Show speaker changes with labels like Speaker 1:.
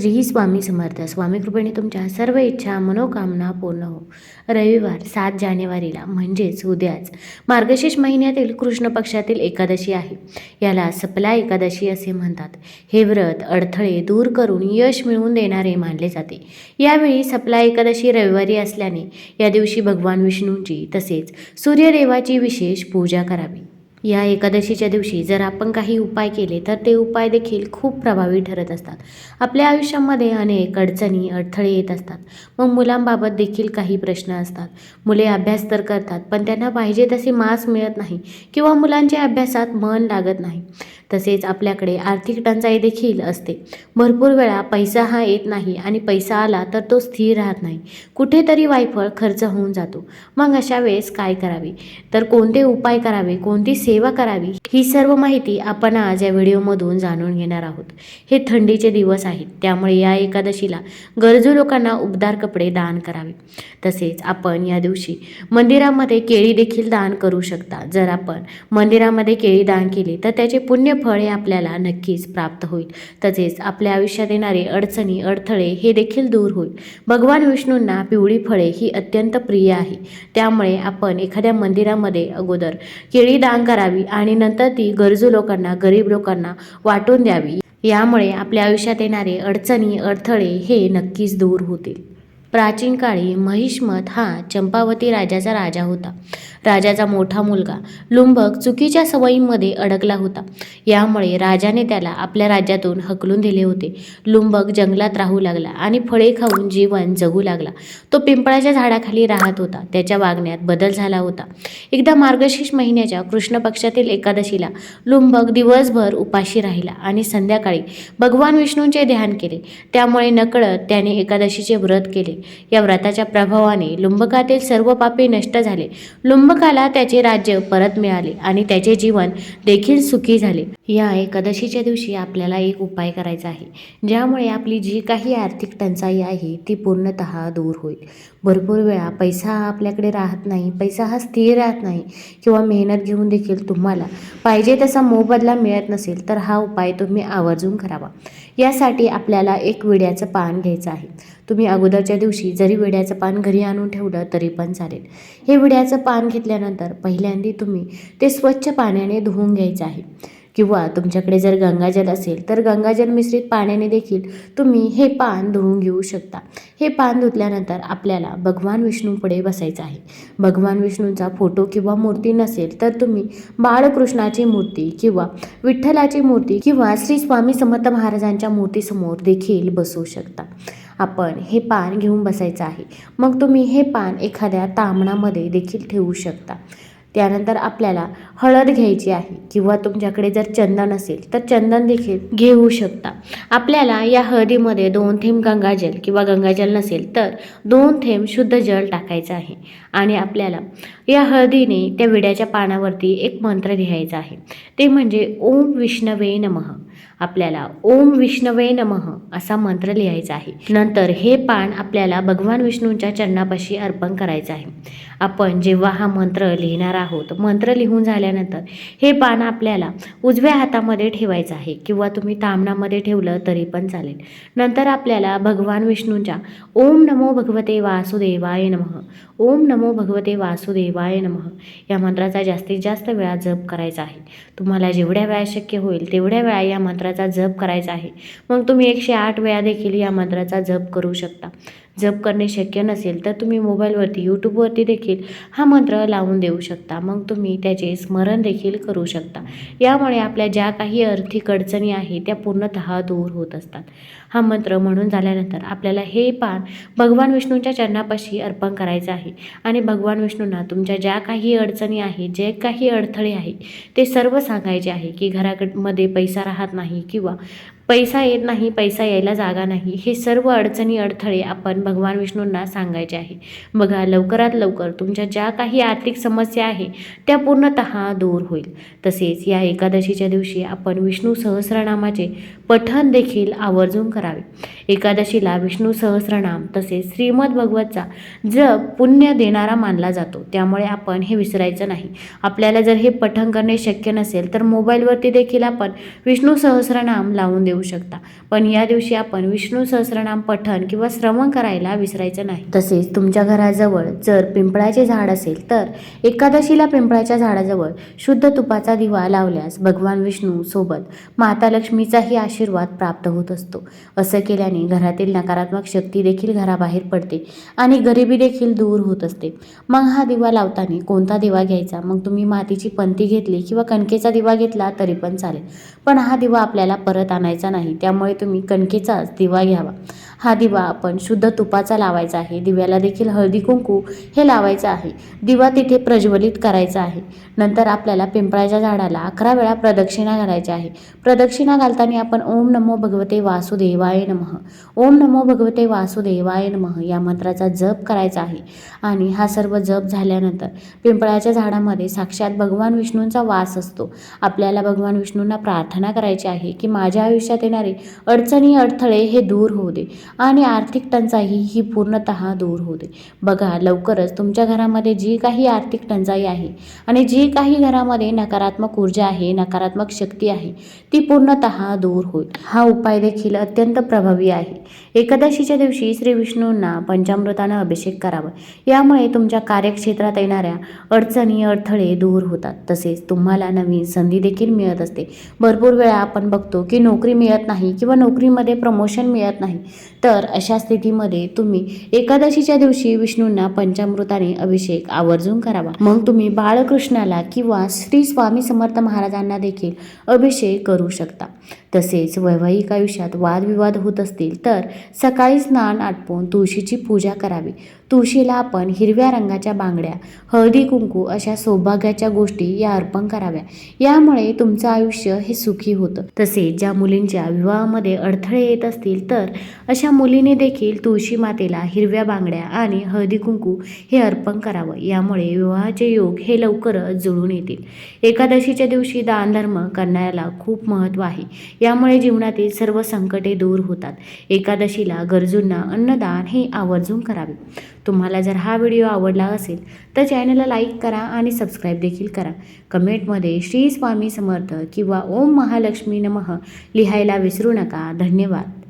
Speaker 1: श्री स्वामी समर्थ. स्वामी कृपेने तुमच्या सर्व इच्छा मनोकामना पूर्ण हो. रविवार सात जानेवारीला म्हणजेच उद्याच. मार्गशीर्ष महिन्यातील कृष्ण पक्षातील एकादशी आहे. याला सपला एकादशी असे म्हणतात. हे व्रत अडथळे दूर करून यश मिळवून देणारे मानले जाते. यावेळी सपला एकादशी रविवारी असल्याने या दिवशी भगवान विष्णूंची तसेच सूर्यदेवाची विशेष पूजा करावी. या एकादशीच्या दिवशी जर आपण काही उपाय केले तर ते उपाय देखील खूप प्रभावी ठरत असतात. आपल्या आयुष्यामध्ये अनेक अडचणी अडथळे येत असतात. मग मुलांबाबत देखील काही प्रश्न असतात. मुले अभ्यास तर करतात पण त्यांना पाहिजे तसे मार्क्स मिळत नाही किंवा मुलांच्या अभ्यासात मन लागत नाही. तसेच आपल्याकडे आर्थिक टंचाई देखील असते. भरपूर वेळा पैसा हा येत नाही आणि पैसा आला तर तो स्थिर राहत नाही. कुठेतरी वायफळ खर्च होऊन जातो. मग अशा वेळेस काय करावे? तर कोणते उपाय करावे? कोणती सेवा करावी? ही सर्व माहिती आपण आज या व्हिडिओमधून जाणून घेणार आहोत. हे थंडीचे दिवस आहेत. त्यामुळे या एकादशीला गरजू लोकांना उबदार कपडे दान करावे. तसेच आपण या दिवशी मंदिरामध्ये केळी देखील दान करू शकता. जर आपण मंदिरामध्ये केळी दान केली तर त्याचे पुण्य फळ हे आपल्याला नक्कीच प्राप्त होईल. तसेच आपल्या आयुष्यात येणारे अडचणी अडथळे हे देखील दूर होईल. भगवान विष्णूंना पिवळी फळे ही अत्यंत प्रिय आहे. त्यामुळे आपण एखाद्या मंदिरामध्ये अगोदर केळी दान करावी आणि नंतर ती गरजू लोकांना गरीब लोकांना वाटून द्यावी. यामुळे आपल्या आयुष्यात येणारे अडचणी अडथळे हे नक्कीच दूर होतील. प्राचीन काळी महिष्मत हा चंपावती राजाचा राजा होता. राजाचा मोठा मुलगा. लुंबक चुकीच्या सवयींमध्ये अडकला होता. यामुळे राजाने त्याला आपल्या राज्यातून हकलून दिले होते. लुंबक जंगलात राहू लागला आणि फळे खाऊन जीवन जगू लागला. तो पिंपळाच्या झाडाखाली राहत होता. त्याच्या वागण्यात बदल झाला होता. एकदा मार्गशीर्ष महिन्याच्या कृष्ण पक्षातील एकादशीला लुंबक दिवसभर उपाशी राहिला आणि संध्याकाळी भगवान विष्णूंचे ध्यान केले. त्यामुळे नकळत त्याने एकादशीचे व्रत केले. या व्रताच्या प्रभावाने लुंबकातील सर्व पापे नष्ट झाले. लुंबक लुंबकाला त्याचे राज्य परत मिळाले आणि त्याचे जीवन देखील सुखी झाले. या एकादशीच्या दिवशी आपल्याला एक उपाय करायचा आहे. ज्यामुळे आपली जी काही आर्थिक टंचाई आहे ती पूर्णतः दूर होईल. भरपूर वेळा पैसा हा आपल्याकडे राहत नाही पैसा हा स्थिर राहत नाही किंवा मेहनत घेऊन देखील तुम्हाला पाहिजे तसा मोबदला मिळत नसेल तर हा उपाय तुम्ही आवर्जून करावा. यासाठी आपल्याला एक विड्याचं पान घ्यायचं आहे. तुम्ही अगोदरच्या दिवशी जरी विड्याचं पान घरी आणून ठेवलं तरी पण चालेल. हे विड्याचं पान घेतल्यानंतर पहिल्यांदा तुम्ही ते स्वच्छ पाण्याने धुवून घ्यायचं आहे. किंवा तुमच्याकडे जर गंगाजल असेल तर गंगाजल मिश्रित पाण्याने देखील तुम्ही हे पान धुवून घेऊ शकता. हे पान धुतल्यानंतर आपल्याला भगवान विष्णूपुढे बसायचं आहे. भगवान विष्णूंचा फोटो किंवा मूर्ती नसेल तर तुम्ही बाळकृष्णाची मूर्ती किंवा विठ्ठलाची मूर्ती किंवा श्री स्वामी समर्थ महाराजांच्या मूर्तीसमोर देखील बसू शकता. आपण हे पान घेऊन बसायचं आहे. मग तुम्ही हे पान एखाद्या तामणामध्ये देखील ठेवू शकता. त्यानंतर आपल्याला हळद घ्यायची आहे किंवा तुमच्याकडे जर चंदन असेल तर चंदन देखील घेऊ शकता. आपल्याला या हळदीमध्ये दोन थेंब गंगाजल किंवा गंगाजल नसेल तर दोन थेंब शुद्ध जल टाकायचं आहे. आणि आपल्याला या हळदीने त्या विड्याच्या पानावरती एक मंत्र लिहायचा आहे. ते म्हणजे ओम विष्णवे नमः. आपल्याला ओम विष्णवे नमः असा मंत्र लिहायचा आहे. नंतर हे पान आपल्याला भगवान विष्णूंच्या चरणापाशी अर्पण करायचं आहे. आपण जेव्हा हा मंत्र लिहिणार आहोत मंत्र लिहून झाल्यानंतर हे पान आपल्याला उजव्या हातामध्ये ठेवायचं आहे किंवा तुम्ही तामणामध्ये ठेवलं तरी पण चालेल. नंतर आपल्याला भगवान विष्णूंच्या ओम नमो भगवते वासुदेवाय नमः ओम नमो भगवते वासुदेवाय नमः या मंत्राचा जास्तीत जास्त वेळा जप करायचा आहे. तुम्हाला जेवढ्या वेळा शक्य होईल तेवढ्या वेळा या मंत्राचा जप करायचा आहे. मग तुम्ही एकशे आठ वेळा देखील या मंत्राचा जप करू शकता. जप करणे शक्य नसेल तर तुम्ही मोबाईलवरती यूट्यूबवरती देखील हा मंत्र लावून देऊ शकता. मग तुम्ही त्याचे स्मरण देखील करू शकता. यामुळे आपल्या ज्या काही आर्थिक अडचणी आहेत त्या पूर्णतः दूर होत असतात. हा मंत्र म्हणून झाल्यानंतर आपल्याला हे पान भगवान विष्णूंच्या चरणापाशी अर्पण करायचं आहे. आणि भगवान विष्णूंना तुमच्या ज्या काही अडचणी आहेत जे काही अडथळे आहेत ते सर्व सांगायचे आहे की घराकडमध्ये पैसा राहत नाही किंवा पैसा येत नाही पैसा यायला जागा नाही. हे सर्व अडचणी अडथळे आपण भगवान विष्णूंना सांगायचे आहे. बघा लवकरात लवकर तुमच्या ज्या काही आर्थिक समस्या आहे त्या पूर्णतः दूर होईल. तसेच या एकादशीच्या दिवशी आपण विष्णू सहस्रनामाचे पठण देखील आवर्जून करावे. एकादशीला विष्णू सहस्रनाम तसेच श्रीमद भगवतचा जप पुण्य देणारा मानला जातो. त्यामुळे आपण हे विसरायचं नाही. आपल्याला जर हे पठण करणे शक्य नसेल तर मोबाईलवरती देखील आपण विष्णू सहस्रनाम लावून देऊ देऊ शकता. पण या दिवशी आपण विष्णू सहस्रनाम पठण किंवा श्रवण करायला विसरायचं नाही. तसेच तुमच्या घराजवळ जर पिंपळाचे झाड असेल तर एकादशीला पिंपळाच्या झाडाजवळ शुद्ध तुपाचा दिवा लावल्यास भगवान विष्णू सोबत माता लक्ष्मीचाही आशीर्वाद प्राप्त होत असतो. असं केल्याने घरातील नकारात्मक शक्ती देखील घराबाहेर पडते आणि गरिबी देखील दूर होत असते. मग हा दिवा लावताना कोणता दिवा घ्यायचा? मग तुम्ही मातीची पंती घेतली किंवा कणकेचा दिवा घेतला तरी पण चालेल. पण हा दिवा आपल्याला परत आणायचा नाही. त्यामुळे तुम्ही कणकेचाच दिवा घ्यावा. हा दिवा आपण शुद्ध तुपाचा लावायचा आहे. दिव्याला देखील हळदी कुंकू हे लावायचं आहे. दिवा तिथे प्रज्वलित करायचा आहे. नंतर आपल्याला पिंपळाच्या झाडाला अकरा वेळा प्रदक्षिणा घालायची आहे. प्रदक्षिणा घालताना आपण ओम नमो भगवते वासुदेवाय नमः. ओम नमो भगवते वासुदेवाय नमः या मंत्राचा जप करायचा आहे. आणि हा सर्व जप झाल्यानंतर पिंपळाच्या झाडामध्ये साक्षात भगवान विष्णूंचा वास असतो. आपल्याला भगवान विष्णूंना प्रार्थना करायची आहे की माझ्या आयुष्यात येणारे अडचणी अडथळे हे दूर होऊ दे. आणि आर्थिक टंचाई ही पूर्णतः दूर होते. बघा लवकरच तुमच्या घरामध्ये जी काही आर्थिक टंचाई आहे आणि जी काही घरामध्ये नकारात्मक ऊर्जा आहे नकारात्मक शक्ती आहे ती पूर्णतः दूर होईल. हा उपाय देखील अत्यंत प्रभावी आहे. एकादशीच्या दिवशी श्री विष्णूंना पंचामृतानं अभिषेक करावा. यामुळे तुमच्या कार्यक्षेत्रात येणाऱ्या अडचणी अडथळे दूर होतात. तसेच तुम्हाला नवीन संधी देखील मिळत असते. भरपूर वेळा आपण बघतो की नोकरी मिळत नाही किंवा नोकरीमध्ये प्रमोशन मिळत नाही. तर अशा स्थितीमध्ये तुम्ही एकादशीच्या दिवशी विष्णूंना पंचामृताने अभिषेक आवर्जून करावा. मग तुम्ही बाळकृष्णाला किंवा श्री स्वामी समर्थ महाराजांना देखील अभिषेक करू शकता. तसेच वैवाहिक आयुष्यात वादविवाद होत असतील तर सकाळी स्नान आटपून तुळशीची पूजा करावी. तुळशीला आपण हिरव्या रंगाच्या बांगड्या हळदी कुंकू अशा सौभाग्याच्या गोष्टी या अर्पण कराव्या. यामुळे तुमचं आयुष्य हे सुखी होतं. तसेच ज्या मुलींच्या विवाहामध्ये अडथळे येत असतील तर अशा मुलीने देखील तुळशी मातेला हिरव्या बांगड्या आणि हळदी कुंकू हे अर्पण करावं. यामुळे विवाहाचे योग हे लवकरच जुळून येतील. एकादशीच्या दिवशी दानधर्म करण्याला खूप महत्त्व आहे. यामुळे जीवनातील सर्व संकटे दूर होतात. एकादशीला गरजूंना अन्नदान हे आवर्जून करावे. तुम्हाला जर हा व्हिडिओ आवडला असेल तर चॅनलला लाईक करा आणि सबस्क्राईब देखील करा. कमेंटमध्ये श्री स्वामी समर्थ किंवा ओम महालक्ष्मी नमः लिहायला विसरू नका. धन्यवाद.